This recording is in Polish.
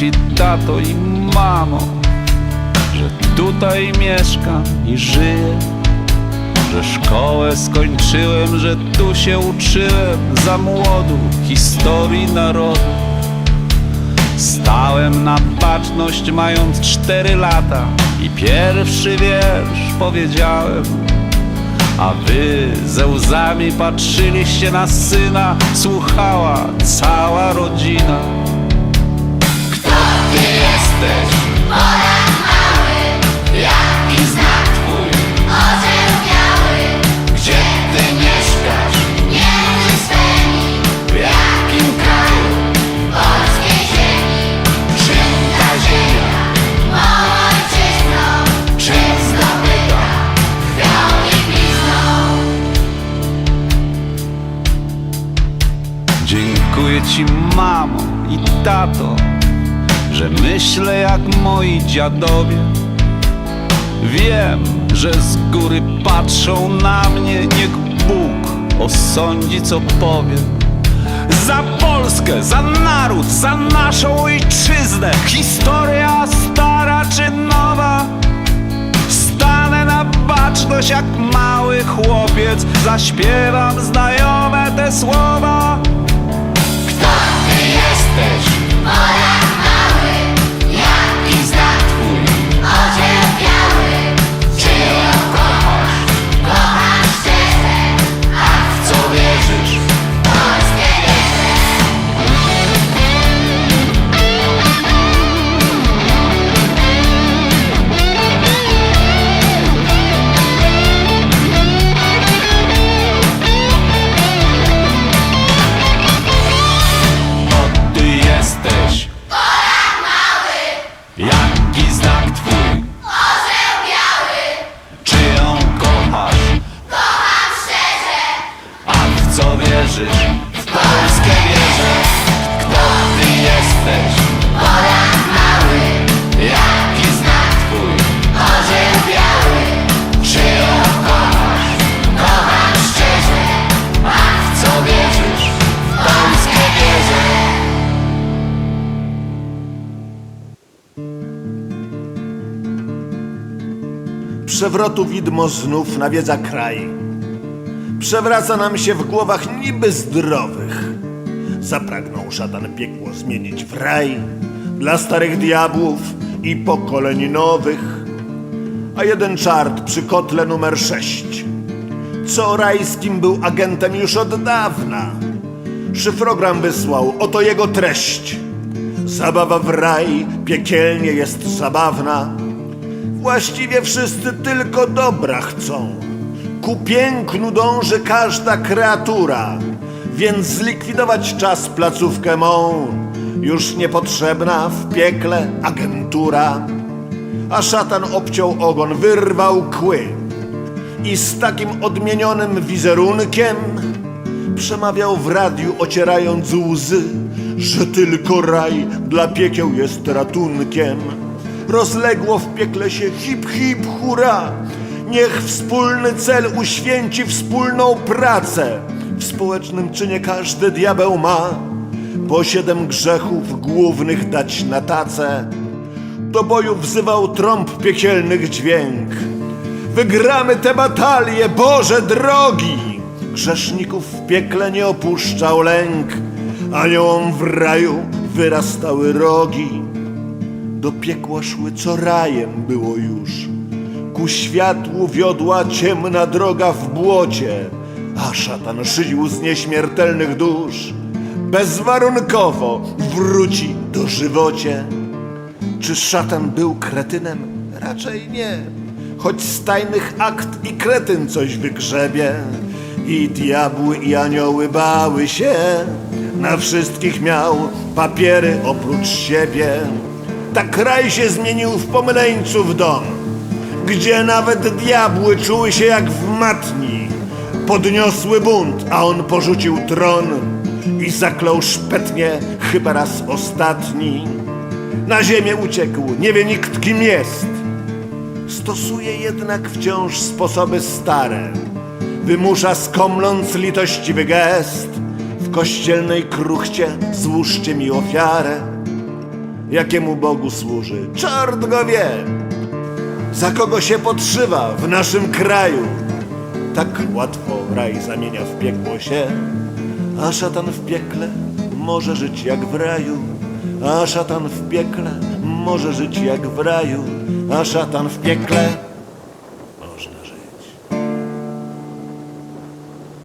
Ci tato i mamo, że tutaj mieszkam i żyję. Że szkołę skończyłem, że tu się uczyłem za młodu historii narodu. Stałem na baczność mając cztery lata i pierwszy wiersz powiedziałem. A wy ze łzami patrzyliście na syna, słuchała cała rodzina. Kto ty jesteś? Jaki znak twój? Orzeł biały, Gdzie ty mieszkasz? między swymi, W jakim kraju? polskiej ziemi, Czym ta ziemia? mą ojczyzną, Czym zdobyta? krwią i blizną. Dziękuję ci mamo i tato, że myślę jak moi dziadowie. Wiem, że z góry patrzą na mnie, niech Bóg osądzi co powiem. Za Polskę, za naród, za naszą ojczyznę, historia stara czy nowa. Stanę na baczność jak mały chłopiec, zaśpiewam znajome te słowa. Jesteś? Mały, Jaki znak twój? orzeł biały, Czy ją kochasz? kocham szczerze, A w co wierzysz? W polskie wieże. Przewrotu widmo znów nawiedza kraj. Przewraca nam się w głowach niby zdrowych. Zapragnął szatan piekło zmienić w raj dla starych diabłów i pokoleń nowych. A jeden czart przy kotle numer sześć, co rajskim był agentem już od dawna. Szyfrogram wysłał, oto jego treść. Zabawa w raj piekielnie jest zabawna. Właściwie wszyscy tylko dobra chcą. Ku pięknu dąży każda kreatura, więc zlikwidować czas placówkę mą. Już niepotrzebna w piekle agentura. A szatan obciął ogon, wyrwał kły i z takim odmienionym wizerunkiem przemawiał w radiu, ocierając łzy, że tylko raj dla piekieł jest ratunkiem. Rozległo w piekle się hip hip hura. Niech wspólny cel uświęci wspólną pracę. Społecznym czynie każdy diabeł ma po siedem grzechów głównych dać na tacę. Do boju wzywał trąb piekielnych dźwięk. Wygramy tę batalię, Boże drogi! Grzeszników w piekle nie opuszczał lęk, aniołom w raju wyrastały rogi. Do piekła szły, co rajem było już. Ku światłu wiodła ciemna droga w błocie, a szatan szydził z nieśmiertelnych dusz. Bezwarunkowo wróci do żywocie. Czy szatan był kretynem? Raczej nie. Choć z tajnych akt i kretyn coś wygrzebie. I diabły i anioły bały się. Na wszystkich miał papiery oprócz siebie. Tak kraj się zmienił w pomyleńców dom, gdzie nawet diabły czuły się jak w matni. Podniosły bunt, a on porzucił tron i zaklął szpetnie chyba raz ostatni. Na ziemię uciekł, nie wie nikt kim jest. Stosuje jednak wciąż sposoby stare. Wymusza skomląc litościwy gest. W kościelnej kruchcie złóżcie mi ofiarę. jakiemu Bogu służy, czart go wie. Za kogo się podszywa w naszym kraju? Tak łatwo raj zamienia w piekło się, a szatan w piekle może żyć jak w raju. A szatan w piekle może żyć jak w raju, a szatan w piekle